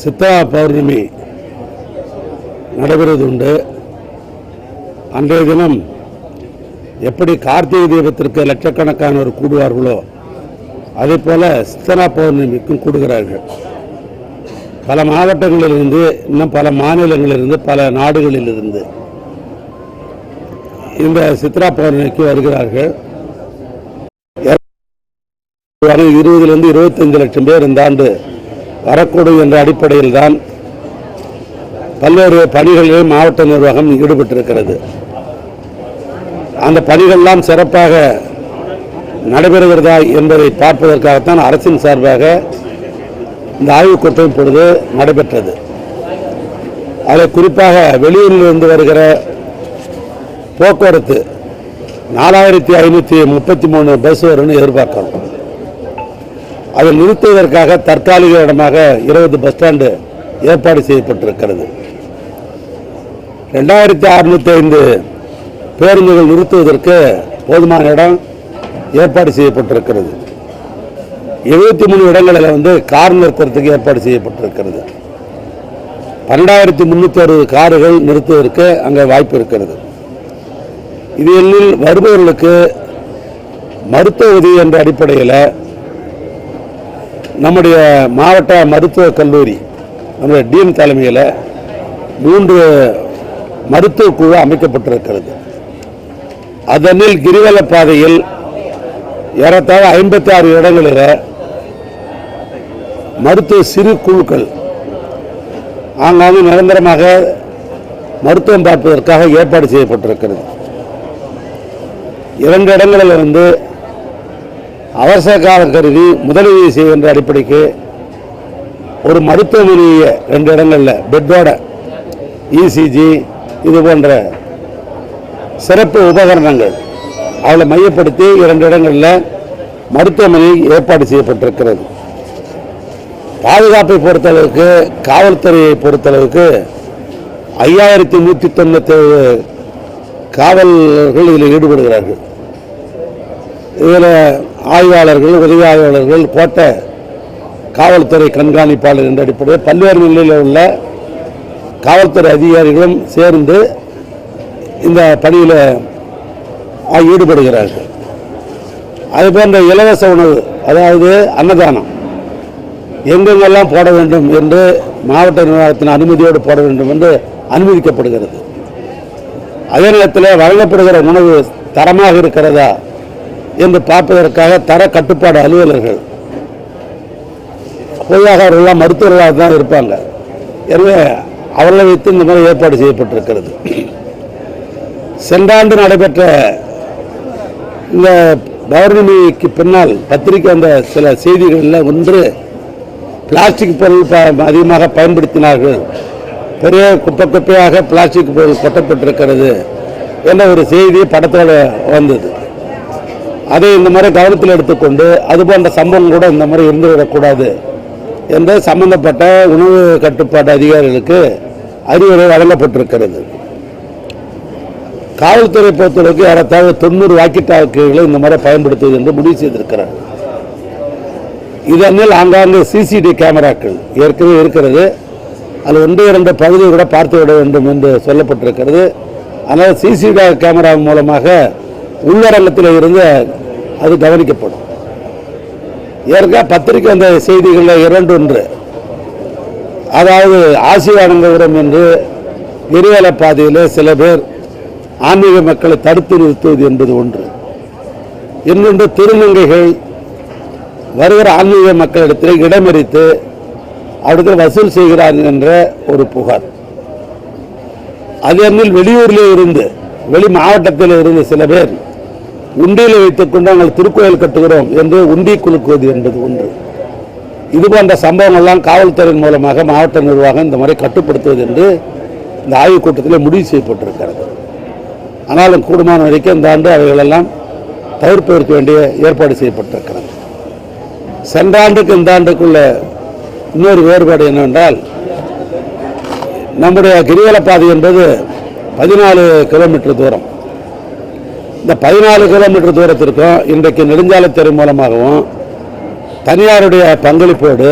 சித்ரா பௌர்ணமி நடைபெறுவது உண்டு அன்றைய தினம் எப்படி கார்த்திகை தீபத்திற்கு லட்சக்கணக்கானோர் கூடுவார்களோ அதே போல சித்தரா பௌர்ணமிக்கும் கூடுகிறார்கள். பல மாவட்டங்களிலிருந்து இன்னும் பல மாநிலங்களிலிருந்து பல நாடுகளிலிருந்து இந்த சித்ரா பௌர்ணமிக்கு வருகிறார்கள். இருபதுலேருந்து இருபத்தஞ்சு லட்சம் பேர் இந்த ஆண்டு வரக்கூடும் என்ற அடிப்படையில் தான் பல்வேறு பணிகளிலும் மாவட்ட நிர்வாகம் ஈடுபட்டிருக்கிறது. அந்த பணிகள்லாம் சிறப்பாக நடைபெறுகிறதா என்பதை பார்ப்பதற்காகத்தான் அரசின் சார்பாக இந்த ஆய்வுக்கூட்டம் இப்பொழுது நடைபெற்றது. அதில் குறிப்பாக வெளியூரிலிருந்து வருகிற போக்குவரத்து நாலாயிரத்தி ஐநூற்றி முப்பத்தி மூணு பஸ் வரும்னு எதிர்பார்க்கிறோம். அதை நிறுத்துவதற்காக தற்காலிக இடமாக இருபது பஸ் ஸ்டாண்டு ஏற்பாடு செய்யப்பட்டிருக்கிறது. ரெண்டாயிரத்தி அறுநூத்தி ஐந்து பேருந்துகள் நிறுத்துவதற்கு போதுமான இடம் ஏற்பாடு செய்யப்பட்டிருக்கிறது. எழுபத்தி மூணு இடங்களில் வந்து கார் நிறுத்துறதுக்கு ஏற்பாடு செய்யப்பட்டிருக்கிறது. பன்னெண்டாயிரத்தி முந்நூற்றி அறுபது கார்கள் நிறுத்துவதற்கு அங்கே வாய்ப்பு இருக்கிறது. இதில் வருபவர்களுக்கு மருத்துவ உதவி என்ற அடிப்படையில் நம்முடைய மாவட்ட மருத்துவக் கல்லூரி நம்முடைய டீன் தலைமையில் மூன்று மருத்துவ குழு அமைக்கப்பட்டிருக்கிறது. அதனில் கிரிவல பாதையில் ஏறத்தாழ ஐம்பத்தி ஆறு இடங்களில் மருத்துவ சிறு குழுக்கள் ஆங்காங்கு நிரந்தரமாக மருத்துவம் பார்ப்பதற்காக ஏற்பாடு செய்யப்பட்டிருக்கிறது. இரண்டு இடங்களில் வந்து அவசர காலம் கருதி முதலுதவி செய்கின்ற அடிப்படைக்கு ஒரு மருத்துவமனையை ரெண்டு இடங்களில் பெட்டோட இசிஜி இது போன்ற சிறப்பு உபகரணங்கள். அவளை மையப்படுத்தி இரண்டு இடங்களில் மருத்துவமனை ஏற்பாடு செய்யப்பட்டிருக்கிறது. பாதுகாப்பை பொறுத்தளவுக்கு காவல்துறையை பொறுத்தளவுக்கு ஐயாயிரத்தி நூற்றி தொண்ணூத்தேழு காவலர்கள் இதில் ஈடுபடுகிறார்கள். இதில் ஆய்வாளர்கள் உதவி ஆய்வாளர்கள் கோட்ட காவல்துறை கண்காணிப்பாளர் என்ற அடிப்படையில் பல்வேறு நிலையில் உள்ள காவல்துறை அதிகாரிகளும் சேர்ந்து இந்த பணியில் ஈடுபடுகிறார்கள். அது போன்ற இலவச உணவு அதாவது அன்னதானம் எங்கெங்கெல்லாம் போட வேண்டும் என்று மாவட்ட நிர்வாகத்தின் அனுமதியோடு போட வேண்டும் என்று அனுமதிக்கப்படுகிறது. அதே நேரத்தில் வழங்கப்படுகிற உணவு தரமாக இருக்கிறதா? என்று பார்ப்பதற்காக தர கட்டுப்பாடு அலுவலர்கள். பொதுவாக அவர்கள்லாம் மருத்துவர்களாக தான் இருப்பாங்க. எனவே அவர்களை வைத்து இந்த மாதிரி ஏற்பாடு செய்யப்பட்டிருக்கிறது. சென்ற ஆண்டு நடைபெற்ற இந்த பௌர்ணமிக்கு பின்னால் பத்திரிகை வந்த சில செய்திகளில் ஒன்று பிளாஸ்டிக் பொருள் அதிகமாக பயன்படுத்தினார்கள். பெரிய குப்பை குப்பையாக பிளாஸ்டிக் பொருள் கொட்டப்பட்டிருக்கிறது என்ற ஒரு செய்தி படத்தோட வந்தது. அதை இந்த மாதிரி கவனத்தில் எடுத்துக்கொண்டு அது போன்ற சம்பவம் கூட இந்த மாதிரி இருந்துவிடக்கூடாது என்று சம்பந்தப்பட்ட உணவு கட்டுப்பாட்டு அதிகாரிகளுக்கு அறிவுரை வழங்கப்பட்டிருக்கிறது. காவல்துறை பொறுத்தவரைக்கும் ஏறத்தாழ தொண்ணூறு வாக்கிட்டாக்குகளை இந்த மாதிரி பயன்படுத்துவது என்று முடிவு செய்திருக்கிறார். இதனில் ஆங்காங்கு சிசிடிவி கேமராக்கள் ஏற்கனவே இருக்கிறது. அது ஒன்று இரண்டு பகுதியை கூட பார்த்து விட வேண்டும் என்று சொல்லப்பட்டிருக்கிறது. ஆனால் சிசிடிவி கேமரா மூலமாக உள்ளரங்கத்தில் இருந்து அது கவனிக்கப்படும். ஏற்கா பத்திரிகை வந்த செய்திகளில் இரண்டு ஒன்று. அதாவது ஆசீர்வாதங்கபுரம் என்று கிரிவல பாதையில் சில பேர் ஆன்மீக மக்களை தடுத்து நிறுத்துவது என்பது ஒன்று. இன்னொன்று திருநங்கைகள் வருகிற ஆன்மீக மக்களிடத்தில் இடமறித்து அவர்கள் வசூல் செய்கிறார்கள் என்ற ஒரு புகார். அதனில் வெளியூரில் இருந்து வெளி மாவட்டத்தில் இருந்து சில பேர் உண்டியில் வைத்துக்கொண்டு நாங்கள் திருக்கோயில் கட்டுகிறோம் என்று உண்டி குலுக்குவது என்பது ஒன்று. இது போன்ற சம்பவங்கள்லாம் காவல்துறையின் மூலமாக மாவட்ட நிர்வாகம் இந்த முறை கட்டுப்படுத்துவது என்று இந்த ஆய்வுக் கூட்டத்தில் முடிவு செய்யப்பட்டிருக்கிறது. ஆனாலும் கூடுமான வரைக்கும் இந்த ஆண்டு அவைகளெல்லாம் தவிர்ப்பதற்கு வேண்டிய ஏற்பாடு செய்யப்பட்டிருக்கிறது. சென்ற ஆண்டுக்கு இந்த ஆண்டுக்குள்ள இன்னொரு வேறுபாடு என்னவென்றால் நம்முடைய கிரிவல பாதை என்பது பதினாலு கிலோமீட்டர் தூரம். இந்த பதினாலு கிலோமீட்டர் தூரத்திற்கும் இன்றைக்கு நெடுஞ்சாலைத்துறை மூலமாகவும் தனியாருடைய பங்களிப்போடு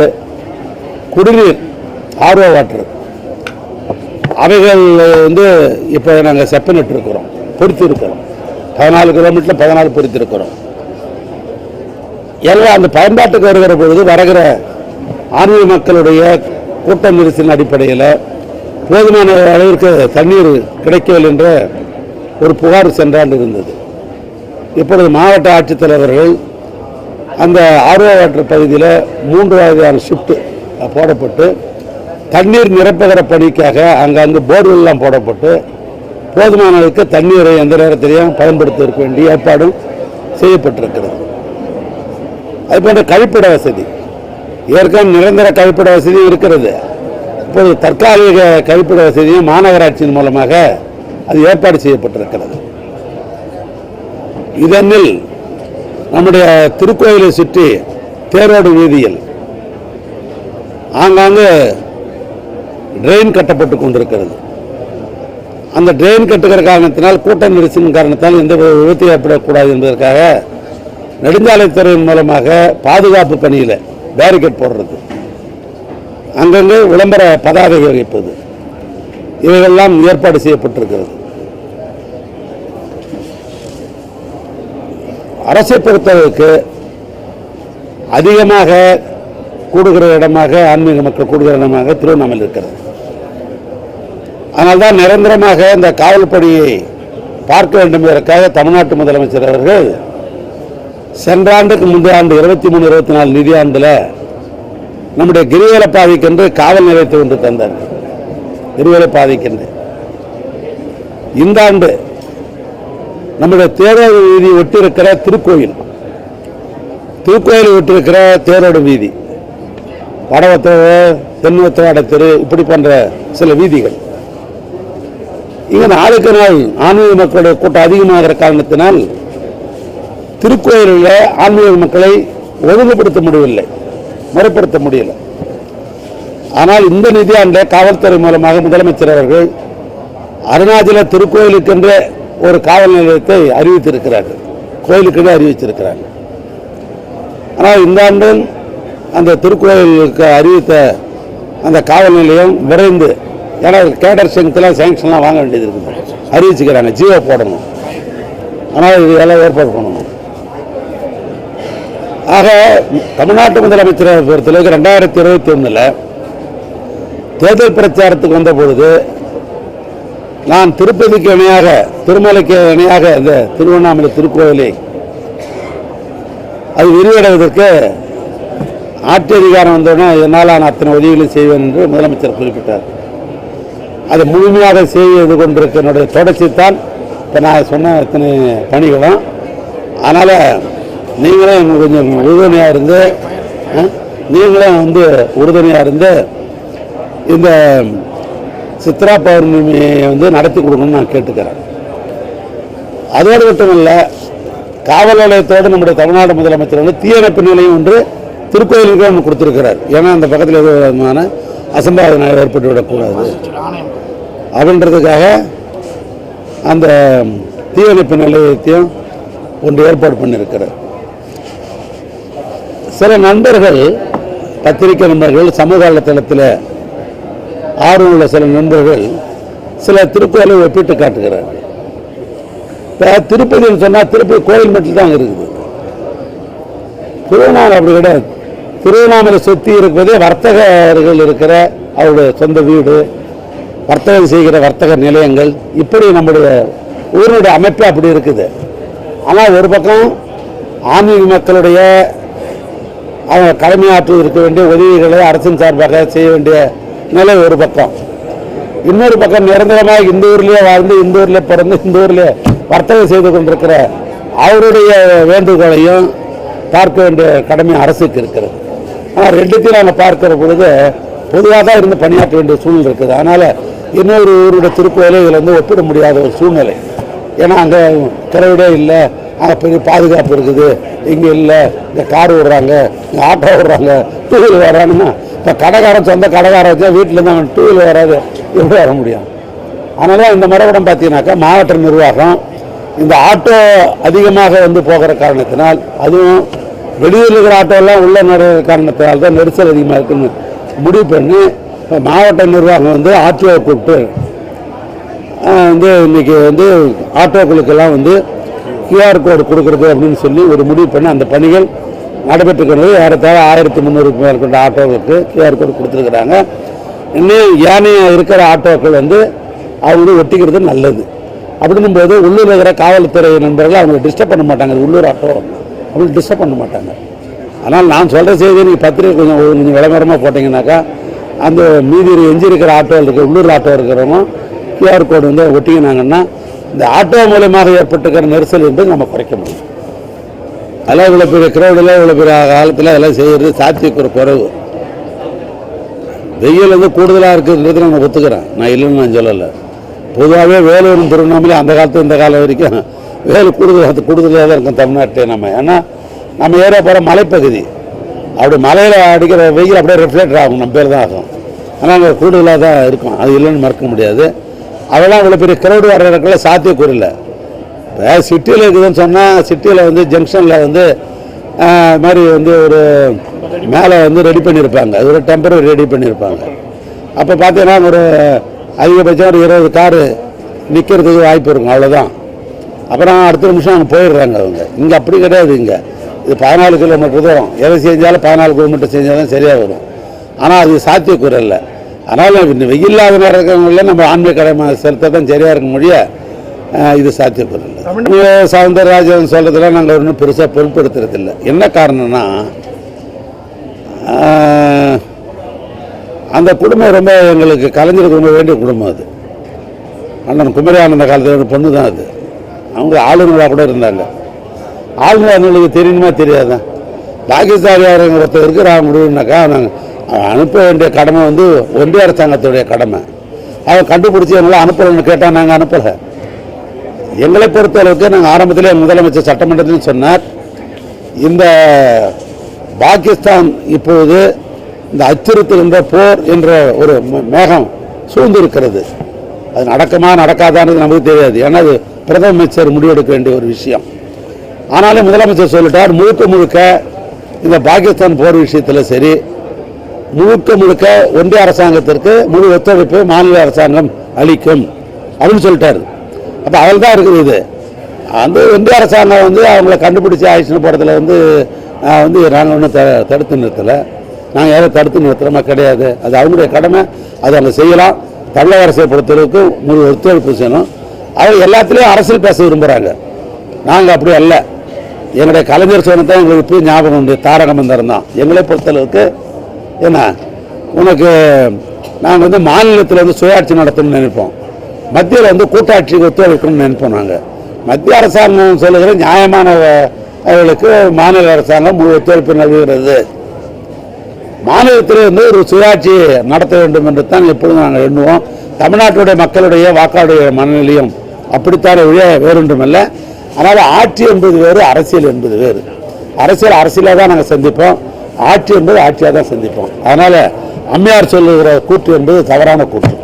குடிநீர் ஆர்வ வாட்டர் அவைகள் வந்து இப்போ நாங்கள் செப்பனிட்டு இருக்கிறோம் பொறுத்து இருக்கிறோம் பதினாலு கிலோமீட்டரில் பதினாலு பொறுத்து இருக்கிறோம் அந்த பயன்பாட்டுக்கு வருகிற பொழுது வருகிற ஆன்மீக மக்களுடைய கூட்டம் நெரிசலின் அடிப்படையில் போதுமான அளவிற்கு தண்ணீர் கிடைக்கவில்லை என்ற ஒரு புகார் சென்றாண்டு இருந்தது. இப்பொழுது மாவட்ட ஆட்சித்தலைவர்கள் அந்த ஆர்வ வாட்டர் பகுதியில் மூன்று வகையான ஷிஃப்ட் போடப்பட்டு தண்ணீர் நிரப்புகிற பணிக்காக அங்கங்கே போர்வெல்லாம் போடப்பட்டு போதுமான அளவுக்கு தண்ணீரை எந்த நேரத்திலையும் பயன்படுத்துவதற்கு வேண்டிய ஏற்பாடும் செய்யப்பட்டிருக்கிறது. அது போன்ற கழிப்பிட வசதி ஏற்கனவே நிரந்தர கழிப்பிட வசதி இருக்கிறது. இப்போது தற்காலிக கழிப்பிட வசதியும் மாநகராட்சியின் மூலமாக அது ஏற்பாடு செய்யப்பட்டிருக்கிறது. இதனில் நம்முடைய திருக்கோயிலை சுற்றி தேரோடு வீதியில் ஆங்காங்கு ட்ரெயின் கட்டப்பட்டு கொண்டிருக்கிறது. அந்த ட்ரெயின் கட்டுகிற காரணத்தினால் கூட்ட நெரிசலின் காரணத்தால் எந்த விபத்து ஏற்படக்கூடாது என்பதற்காக நெடுஞ்சாலைத்துறையின் மூலமாக பாதுகாப்பு பணியில் பேரிகேட் போடுறது. அங்கங்கே விளம்பர பதாகை வைப்பது இவைகள்லாம் ஏற்பாடு செய்யப்பட்டிருக்கிறது. அரசை பொறுத்தளவுக்கு அதிகமாக கூடுகிற இடமாக ஆன்மீக மக்கள் கூடுகிற இடமாக திருவண்ணாமலை இருக்கிறது. அதனால்தான் நிரந்தரமாக இந்த காவல் பணியை பார்க்க வேண்டும் என்பதற்காக தமிழ்நாட்டு முதலமைச்சர் அவர்கள் சென்ற ஆண்டுக்கு முந்தைய ஆண்டு இருபத்தி மூணு இருபத்தி நாலு நிதியாண்டில் நம்முடைய கிரிவல பாதைக்கென்று காவல் நிலையத்தை ஒன்று தந்தார் கிரிவல பாதைக்கென்று. இந்த ஆண்டு நம்முடைய தேரோடு வீதி ஒட்டியிருக்கிற திருக்கோயில். திருக்கோயில் ஒட்டியிருக்கிற தேரோடு வீதி. வடவத்தோடு தென்வத்தோட தெரு இப்படி போன்ற சில வீதிகள். இங்கே நாளுக்கு நாள் ஆன்மீக மக்களுடைய கூட்டம் அதிகமாகிற காரணத்தினால் திருக்கோயிலில் ஆன்மீக மக்களை ஒழுங்குபடுத்த முடியவில்லை. முறைப்படுத்த முடியல. ஆனால் இந்த நிதியாண்டை காவல்துறை மூலமாக முதலமைச்சர் அவர்கள் அருணாச்சல திருக்கோயிலுக்கென்ற ஒரு காவல் நிலையத்தை அறிவித்திருக்கிறார்கள். கோயிலுக்கென்று அறிவிச்சிருக்கிறாங்க ஆனால் இந்த ஆண்டு அந்த திருக்கோயிலுக்கு அறிவித்த அந்த காவல் நிலையம் விரைந்து ஏன்னா கேடர் ஸ்ட்ரென்த்லாம் சேங்ஷன்லாம் வாங்க வேண்டியது இருக்குது. அறிவிச்சுக்கிறாங்க. ஜியோ போடணும். ஆனால் இது எல்லாம் ஏற்பாடு பண்ணணும். ஆக தமிழ்நாட்டு முதலமைச்சரை பொறுத்தளவுக்கு ரெண்டாயிரத்தி இருபத்தி ஒன்றில் தேர்தல் பிரச்சாரத்துக்கு வந்த பொழுது நான் திருப்பதிக்கு இணையாக திருமலைக்கு இணையாக இந்த திருவண்ணாமலை திருக்கோவிலை அது விரிவடைவதற்கு ஆட்சி அதிகாரம் வந்தோடனே என்னால் நான் அத்தனை உதவிகளை செய்வேன் என்று முதலமைச்சர் குறிப்பிட்டார். அதை முழுமையாக செய்து கொண்டிருக்க என்னுடைய தொடர்ச்சி தான் இப்போ நான் சொன்ன இத்தனை பணிகளும். அதனால் நீங்களும் எனக்கு கொஞ்சம் உறுதுணையாக இருந்து நீங்களும் வந்து உறுதுணையாக இருந்து இந்த சித்ரா பௌர்ணமியை வந்து நடத்தி கொடுக்கணும்னு நான் கேட்டுக்கிறேன். அதோடு மட்டும் இல்லை காவல் நிலையத்தோடு நம்முடைய தமிழ்நாடு முதலமைச்சர் வந்து தீயணைப்பு நிலையம் ஒன்று திருக்கோயிலுக்கு ஒன்று கொடுத்துருக்கிறார். ஏன்னா அந்த பக்கத்தில் எதுவும் விதமான அசம்பாவிதம் ஏற்பட்டு விடக்கூடாது. அப்படின்றதுக்காக அந்த தீயணைப்பு நிலையத்தையும் ஒன்று ஏற்பாடு பண்ணியிருக்கிறார். சில நண்பர்கள் பத்திரிகை நண்பர்கள் சமூக வலைத்தளத்தில் ஆர்வம் உள்ள சில நண்பர்கள் சில திருக்கோயிலை ஒப்பிட்டு காட்டுகிறார்கள். இப்போ திருப்பதின்னு சொன்னால் திருப்பதி கோயில் மட்டும் தான் இருக்குது. திருவண்ணாமலை அப்படி கிடையாது. திருவண்ணாமலை சுற்றி இருப்பதே வர்த்தகர்கள் இருக்கிற அவருடைய சொந்த வீடு வர்த்தகம் செய்கிற வர்த்தக நிலையங்கள் இப்படி நம்முடைய ஊரினுடைய அமைப்பு அப்படி இருக்குது. ஆனால் ஒரு பக்கம் ஆன்மீக மக்களுடைய அவங்க கடமையாற்றி இருக்க வேண்டிய உதவிகளை அரசின் சார்பாக செய்ய வேண்டிய நிலை ஒரு பக்கம். இன்னொரு பக்கம் நிரந்தரமாக இந்த ஊர்லேயே வாழ்ந்து இந்த பிறந்து இந்த ஊரில் வர்த்தகம் செய்து கொண்டிருக்கிற அவருடைய வேண்டுகோளையும் பார்க்க வேண்டிய கடமை அரசுக்கு இருக்கிறது. ஆனால் ரெண்டுத்தையும் நாங்கள் பார்க்கிற பொழுது பொதுவாக தான் இருந்து பணியாற்ற வேண்டிய சூழ்நிலை இருக்குது. அதனால் இன்னொரு ஊருடைய திருக்கோயிலை இதில் வந்து ஒப்பிட முடியாத ஒரு சூழ்நிலை. ஏன்னா அங்கே திறவிடே இல்லை. பெரிய பாதுகாப்பு இருக்குது. இங்கே இல்லை இந்த கார் விடுறாங்க இந்த ஆட்டோ விடுறாங்க டூ வீலர் வர்றாங்கன்னா இப்போ கடைக்காரன் சொந்த கடைக்காரன் வச்சா வீட்டில் தான் டூ வீலர் வராது. எப்படி வர முடியும்? அதனால இந்த மரபடம் பார்த்தீங்கன்னாக்கா மாவட்ட நிர்வாகம் இந்த ஆட்டோ அதிகமாக வந்து போகிற காரணத்தினால் அதுவும் வெளியூரில் இருக்கிற ஆட்டோலாம் உள்ள நிறைய காரணத்தினால் தான் நெரிசல் அதிகமாக இருக்குன்னு முடிவு பண்ணி இப்போ மாவட்ட நிர்வாகம் வந்து ஆர்டிஓ கூப்பிட்டு வந்து இன்றைக்கி வந்து ஆட்டோக்களுக்கெல்லாம் வந்து கியூஆர் கோடு கொடுக்கறது அப்படின்னு சொல்லி ஒரு முடிவு பண்ணி அந்த பணிகள் நடைபெற்றுக்கிறது ஏறத்தாழ ஆயிரத்தி முந்நூறுக்கு மேற்கொண்ட ஆட்டோவுக்கு கியூஆர் கோடு கொடுத்துருக்குறாங்க. இன்னும் ஏனைய இருக்கிற ஆட்டோக்கள் வந்து அவங்க ஒட்டிக்கிறது நல்லது. அப்படின்னும் போது உள்ளூர் இருக்கிற காவல்துறை நண்பர்கள் அவங்களை டிஸ்டர்ப் பண்ண மாட்டாங்க. உள்ளூர் ஆட்டோ. அவங்களுக்கு டிஸ்டர்ப் பண்ண மாட்டாங்க. ஆனால் நான் சொல்கிற செய்தி நீங்கள் பத்திரிகை கொஞ்சம் கொஞ்சம் விளம்பரமாக போட்டிங்கனாக்கா அந்த மீதி எஞ்சி இருக்கிற ஆட்டோ இருக்கிற உள்ளூர் ஆட்டோ இருக்கிறவங்க கியூஆர் கோடு வந்து ஒட்டிக்கினாங்கன்னா இந்த ஆட்டோ மூலமாக ஏற்பட்டுக்கிற நெரிசல் என்பது நம்ம குறைக்க முடியும். அதெல்லாம் இவ்வளோ பெரிய கிரௌடில் இவ்வளோ பெரிய காலத்தில் அதெல்லாம் செய்கிறது சாத்தியக்கூறு குறைவு. வெயில் வந்து கூடுதலாக இருக்குன்றது நான் ஒத்துக்கிறேன். நான் இல்லைன்னு நான் சொல்லலை. பொதுவாகவே வேலூரும் திருவண்ணாமலை அந்த காலத்து இந்த காலம் வரைக்கும் வேலு கூடுதல் கூடுதலாக தான் இருக்கும் தமிழ்நாட்டை நம்ம. ஏன்னா நம்ம ஏற போகிற மலைப்பகுதி. அப்படி மலையில் அடிக்கிற வெயில் அப்படியே ரிஃப்ளெக்ட் ஆகும் நம்ம பேர் தான் ஆகும். ஆனால் அங்கே கூடுதலாக தான் இருக்கும். அது இல்லைன்னு மறக்க முடியாது. அதெல்லாம் அவ்வளோ பெரிய கிரௌடு வர இடத்துல சாத்தியக்கூறு இல்லை. இப்போ சிட்டியில் இருக்குதுன்னு சொன்னால் சிட்டியில் வந்து ஜங்ஷனில் வந்து மாதிரி வந்து ஒரு மேலே வந்து ரெடி பண்ணியிருப்பாங்க அது ஒரு டெம்பரரி ரெடி பண்ணியிருப்பாங்க அப்போ பார்த்தீங்கன்னா ஒரு அதிகபட்சம் ஒரு இருபது காரு நிற்கிறதுக்கு வாய்ப்பு இருக்கும். அவ்வளோதான் அப்புறம் அடுத்த நிமிஷம் அவங்க போயிடுறாங்க அவங்க. இங்கே அப்படி கிடையாது இங்கே. இது பதினாலு கிலோமீட்டர் தூரம். எதை செஞ்சாலும் பதினாலு கிலோமீட்டர் செஞ்சால் தான் சரியாக வரும். ஆனால் அது சாத்தியக்கூறு இல்லை. அதனால் இந்த வெயில்லாத நேரம் இருக்கிறவங்கள நம்ம ஆன்மீக கடமை செலுத்த தான் சரியாக இருக்க முடிய இது சாத்தியக்கூறு இல்லை சவுந்தரராஜன் சொல்கிறதுல நாங்கள் ஒன்றும் பெருசாக பொருட்படுத்துறதில்லை. என்ன காரணம்னா அந்த குடும்பம் ரொம்ப எங்களுக்கு கலைஞருக்கு ரொம்ப வேண்டிய குடும்பம் அது. அண்ணன் குமரி ஆனந்த காலத்தில் ஒரு பொண்ணு தான் அது. அவங்க ஆளுநராக கூட இருந்தாங்க. ஆளுநர் அவங்களுக்கு தெரியணுமா தெரியாதா? பாகிஸ்தானியார் ஒருத்தர் இருக்கிறாங்க முடிவுனாக்கா நாங்கள் அனுப்ப வேண்டிய கடமை வந்து ஒன்றிய அரசாங்கத்துடைய கடமை. அவங்க கண்டுபிடிச்சி எங்களை அனுப்பலன்னு கேட்டால் நாங்கள் அனுப்பலை. எங்களை பொறுத்தளவுக்கு நாங்கள் ஆரம்பத்திலே முதலமைச்சர் சட்டமன்றத்தில் சொன்னார். இந்த பாகிஸ்தான் இப்போது இந்த அச்சுறுத்துகின்ற போர் என்ற ஒரு மேகம் சூழ்ந்திருக்கிறது. அது நடக்குமா நடக்காதான்னு நமக்கு தெரியாது. ஏன்னா அது பிரதம அமைச்சர் முடிவெடுக்க வேண்டிய ஒரு விஷயம். ஆனாலும் முதலமைச்சர் சொல்லிட்டார் முழுக்க முழுக்க இந்த பாகிஸ்தான் போர் விஷயத்தில் சரி முழுக்க முழுக்க ஒன்றிய அரசாங்கத்திற்கு முழு ஒத்துழைப்பு மாநில அரசாங்கம் அளிக்கும் அப்படின்னு சொல்லிட்டாரு. அப்போ அவள் தான் இருக்குது இது. அந்த ஒன்றிய அரசாங்கம் வந்து அவங்கள கண்டுபிடிச்சி ஆக்ஷன் போகிறதுல வந்து நான் வந்து நாங்கள் ஒன்றும் த தடுத்து நிறுத்தலை. நாங்கள் யாரும் தடுத்து நிறுத்துகிறோமா கிடையாது. அது அவங்களுடைய கடமை. அது அவங்க செய்யலாம். தமிழக அரசை பொறுத்தளவுக்கு முழு ஒத்துழைப்பு செய்யணும். அவங்க எல்லாத்துலேயும் அரசியல் பேச விரும்புகிறாங்க நாங்கள் அப்படி அல்ல. எங்களுடைய கலைஞர் சொன்னதான் தான் எங்களுக்கு ஞாபகம் உண்டு. தாரக மந்திரம் தான் எங்களை பொறுத்தளவுக்கு என்ன உனக்கு நாங்கள் வந்து மாநிலத்தில் வந்து சுயாட்சி நடத்தணும்னு நினைப்போம். மத்தியில் வந்து கூட்டாட்சிக்கு ஒத்துழைக்கணும்னு நினைப்போம் நாங்கள் மத்திய அரசாங்கம் சொல்லுகிற நியாயமான அவர்களுக்கு மாநில அரசாங்கம் முழு ஒத்துழைப்பு நல்கிறது மாநிலத்தில் வந்து ஒரு சுயாட்சி நடத்த வேண்டும் என்று தான் எப்பொழுதும் நாங்கள் எண்ணுவோம். தமிழ்நாட்டுடைய மக்களுடைய வாக்காளுடைய மனநிலையும் அப்படித்தான் ஒழிய வேறொன்றுமல்ல. அதனால் ஆட்சி என்பது வேறு அரசியல் என்பது வேறு. அரசியல் அரசியலாக தான் நாங்கள் சந்திப்போம். ஆட்சி என்பது ஆட்சியாக தான் சந்திப்போம். அதனால் அம்மையார் சொல்லுகிற கூற்று என்பது தவறான கூற்று.